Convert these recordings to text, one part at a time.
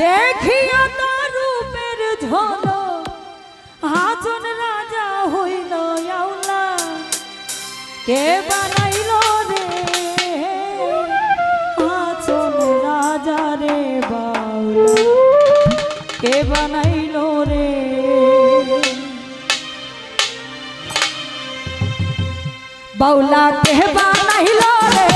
দেখিয়া তার রূপের ঝল হাজন রাজা হইল আউলা। কে বানাইল রে? হাজন রাজা রে বাউলা। কে বানাইল রে? বাউলা কে বানাইল রে।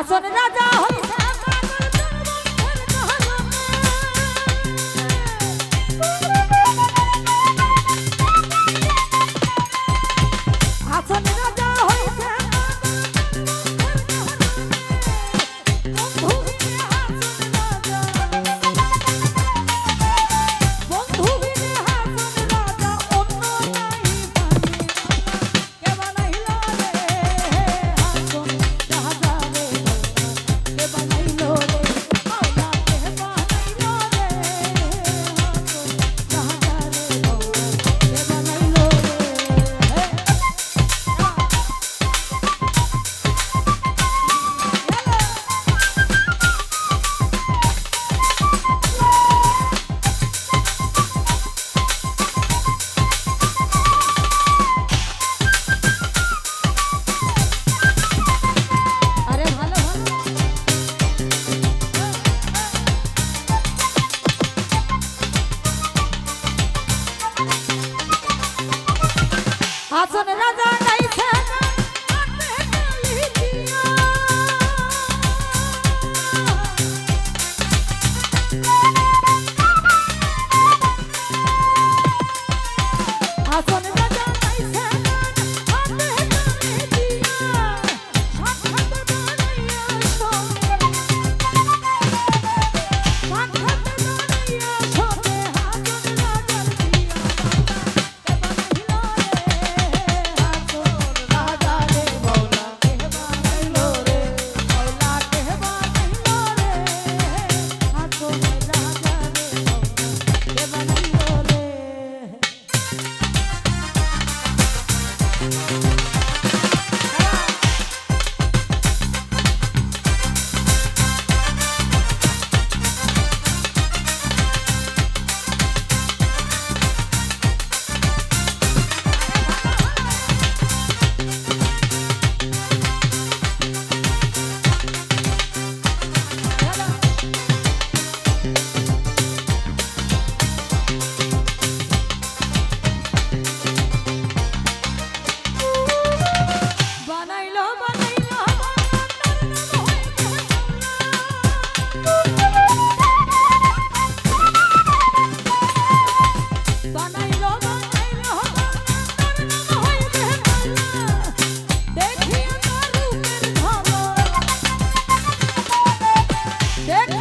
last one 啊，转的认真。দেখ